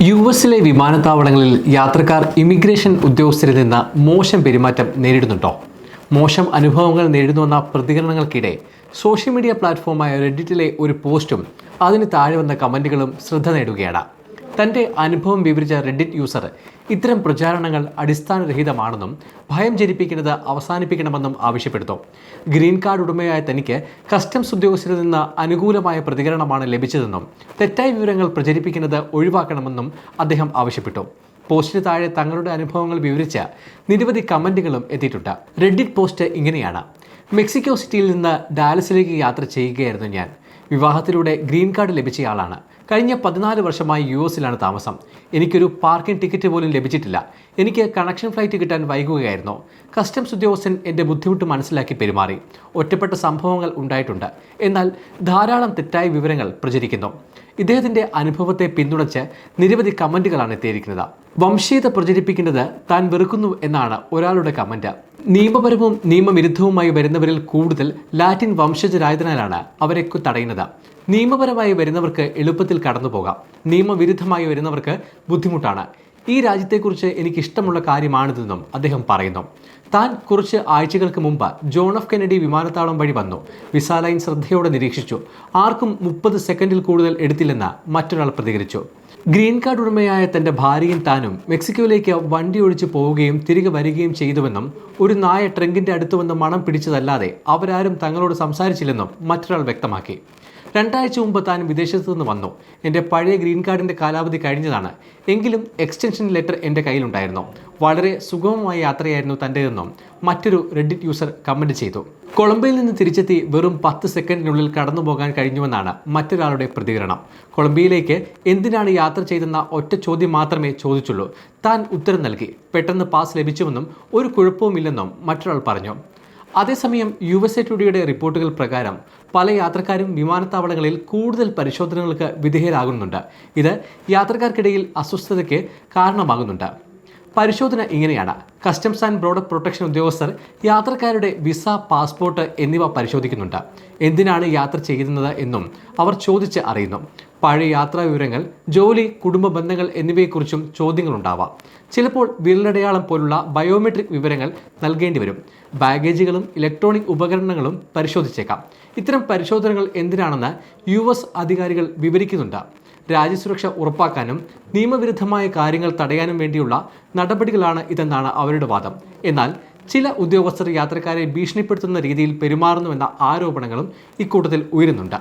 U എസിലെ വിമാനത്താവളങ്ങളിൽ യാത്രക്കാർ ഇമിഗ്രേഷൻ ഉദ്യോഗസ്ഥരിൽ നിന്ന് മോശം പെരുമാറ്റം നേരിടുന്നുണ്ടോ? മോശം അനുഭവങ്ങൾ നേരിടുന്നുവെന്ന പ്രതികരണങ്ങൾക്കിടെ സോഷ്യൽ മീഡിയ പ്ലാറ്റ്ഫോമായ റെഡിറ്റിലെ ഒരു പോസ്റ്റും അതിന് താഴെ വന്ന കമന്റുകളും ശ്രദ്ധ നേടുകയാണ്. തന്റെ അനുഭവം വിവരിച്ച റെഡിറ്റ് യൂസർ ഇത്തരം പ്രചാരണങ്ങൾ അടിസ്ഥാനരഹിതമാണെന്നും ഭയം ജനിപ്പിക്കുന്നത് അവസാനിപ്പിക്കണമെന്നും ആവശ്യപ്പെടുന്നു. ഗ്രീൻ കാർഡ് ഉടമയായ തനിക്ക് കസ്റ്റംസ് ഉദ്യോഗസ്ഥരിൽ നിന്ന് അനുകൂലമായ പ്രതികരണമാണ് ലഭിച്ചതെന്നും തെറ്റായ വിവരങ്ങൾ പ്രചരിപ്പിക്കുന്നത് ഒഴിവാക്കണമെന്നും അദ്ദേഹം ആവശ്യപ്പെട്ടു. പോസ്റ്റിന് താഴെ തങ്ങളുടെ അനുഭവങ്ങൾ വിവരിച്ച നിരവധി കമന്റുകളും എത്തിയിട്ടുണ്ട്. റെഡിറ്റ് പോസ്റ്റ് ഇങ്ങനെയാണ്. മെക്സിക്കോ സിറ്റിയിൽ നിന്ന് ഡാലസിലേക്ക് യാത്ര ചെയ്യുകയായിരുന്നു ഞാൻ. വിവാഹത്തിലൂടെ ഗ്രീൻ കാർഡ് ലഭിച്ചയാളാണ്. കഴിഞ്ഞ പതിനാല് വർഷമായി യു എസിലാണ് താമസം. എനിക്കൊരു പാർക്കിംഗ് ടിക്കറ്റ് പോലും ലഭിച്ചിട്ടില്ല. എനിക്ക് കണക്ഷൻ ഫ്ലൈറ്റ് കിട്ടാൻ വൈകുകയായിരുന്നു. കസ്റ്റംസ് ഉദ്യോഗസ്ഥൻ എന്റെ ബുദ്ധിമുട്ട് മനസ്സിലാക്കി പെരുമാറി. ഒറ്റപ്പെട്ട സംഭവങ്ങൾ ഉണ്ടായിട്ടുണ്ട്. എന്നാൽ ധാരാളം തെറ്റായ വിവരങ്ങൾ പ്രചരിക്കുന്നു. ഇദ്ദേഹത്തിന്റെ അനുഭവത്തെ പിന്തുണച്ച് നിരവധി കമന്റുകളാണ് എത്തിയിരിക്കുന്നത്. വംശീയത പ്രചരിപ്പിക്കുന്നത് താൻ വെറുക്കുന്നു എന്നാണ് ഒരാളുടെ കമന്റ് നിയമപരവും നിയമവിരുദ്ധവുമായി വരുന്നവരിൽ കൂടുതൽ ലാറ്റിൻ വംശജരായതിനാലാണ് അവരെ തടയുന്നത്. നിയമപരമായി വരുന്നവർക്ക് എളുപ്പത്തിൽ കടന്നു പോകാം നിയമവിരുദ്ധമായി വരുന്നവർക്ക് ബുദ്ധിമുട്ടാണ്. ഈ രാജ്യത്തെക്കുറിച്ച് എനിക്ക് ഇഷ്ടമുള്ള കാര്യമാണിതെന്നും അദ്ദേഹം പറയുന്നു. താൻ കുറച്ച് ആഴ്ചകൾക്ക് മുമ്പ് ജോൺ എഫ് കെനഡി വിമാനത്താവളം വഴി വന്നു. വിസ ലൈൻ ശ്രദ്ധയോടെ നിരീക്ഷിച്ചു. ആർക്കും മുപ്പത് സെക്കൻഡിൽ കൂടുതൽ എടുത്തില്ലെന്ന് മറ്റൊരാൾ പ്രതികരിച്ചു. ഗ്രീൻ കാർഡ് ഉടമയായ തന്റെ ഭാര്യയും താനും മെക്സിക്കോയിലേക്ക് വണ്ടി ഒഴിച്ച് പോവുകയും തിരികെ വരികയും ചെയ്തുവെന്നും ഒരു നായ ട്രങ്കിന്റെ അടുത്ത് വന്ന് മണം പിടിച്ചതല്ലാതെ അവരാരും തങ്ങളോട് സംസാരിച്ചില്ലെന്നും മറ്റൊരാൾ വ്യക്തമാക്കി. രണ്ടാഴ്ച മുമ്പ് താൻ വിദേശത്തു നിന്ന് വന്നു. എന്റെ പഴയ ഗ്രീൻ കാർഡിന്റെ കാലാവധി കഴിഞ്ഞതാണ്. എങ്കിലും എക്സ്റ്റൻഷൻ ലെറ്റർ എന്റെ കയ്യിലുണ്ടായിരുന്നു. വളരെ സുഗമമായ യാത്രയായിരുന്നു തന്റേതെന്നും മറ്റൊരു റെഡിറ്റ് യൂസർ കമന്റ് ചെയ്തു. കൊളംബിയയിൽ നിന്ന് തിരിച്ചെത്തി വെറും പത്ത് സെക്കൻഡിനുള്ളിൽ കടന്നു പോകാൻ കഴിഞ്ഞുവെന്നാണ് മറ്റൊരാളുടെ പ്രതികരണം. കൊളംബിയയിലേക്ക് എന്തിനാണ് യാത്ര ചെയ്തെന്ന ഒറ്റ ചോദ്യം മാത്രമേ ചോദിച്ചുള്ളൂ. താൻ ഉത്തരം നൽകി. പെട്ടെന്ന് പാസ് ലഭിച്ചുവെന്നും ഒരു കുഴപ്പവുമില്ലെന്നും മറ്റൊരാൾ പറഞ്ഞു. അതേസമയം യു എസ് എ ടുഡിയുടെ റിപ്പോർട്ടുകൾ പ്രകാരം പല യാത്രക്കാരും വിമാനത്താവളങ്ങളിൽ കൂടുതൽ പരിശോധനകൾക്ക് വിധേയരാകുന്നുണ്ട്. ഇത് യാത്രക്കാർക്കിടയിൽ അസ്വസ്ഥതയ്ക്ക് കാരണമാകുന്നുണ്ട്. പരിശോധന ഇങ്ങനെയാണ് കസ്റ്റംസ് ആൻഡ് ബോർഡർ പ്രൊട്ടക്ഷൻ ഉദ്യോഗസ്ഥർ യാത്രക്കാരുടെ വിസ പാസ്പോർട്ട് എന്നിവ പരിശോധിക്കുന്നുണ്ട്. എന്തിനാണ് യാത്ര ചെയ്യുന്നത് എന്നും അവർ ചോദിച്ച് അറിയുന്നു. പഴയ യാത്രാ വിവരങ്ങൾ ജോലി കുടുംബ ബന്ധങ്ങൾ എന്നിവയെക്കുറിച്ചും ചോദ്യങ്ങളുണ്ടാവാം. ചിലപ്പോൾ വിരലടയാളം പോലുള്ള ബയോമെട്രിക് വിവരങ്ങൾ നൽകേണ്ടി വരും. ബാഗേജുകളും ഇലക്ട്രോണിക് ഉപകരണങ്ങളും പരിശോധിച്ചേക്കാം. ഇത്തരം പരിശോധനകൾ എന്തിനാണെന്ന് യു അധികാരികൾ വിവരിക്കുന്നുണ്ട്. രാജ്യസുരക്ഷ ഉറപ്പാക്കാനും നിയമവിരുദ്ധമായ കാര്യങ്ങൾ തടയാനും വേണ്ടിയുള്ള നടപടികളാണ് ഇതെന്നാണ് അവരുടെ വാദം. എന്നാൽ ചില ഉദ്യോഗസ്ഥർ യാത്രക്കാരെ ഭീഷണിപ്പെടുത്തുന്ന രീതിയിൽ പെരുമാറുന്നുവെന്ന ആരോപണങ്ങളും ഇക്കൂട്ടത്തിൽ ഉയരുന്നുണ്ട്.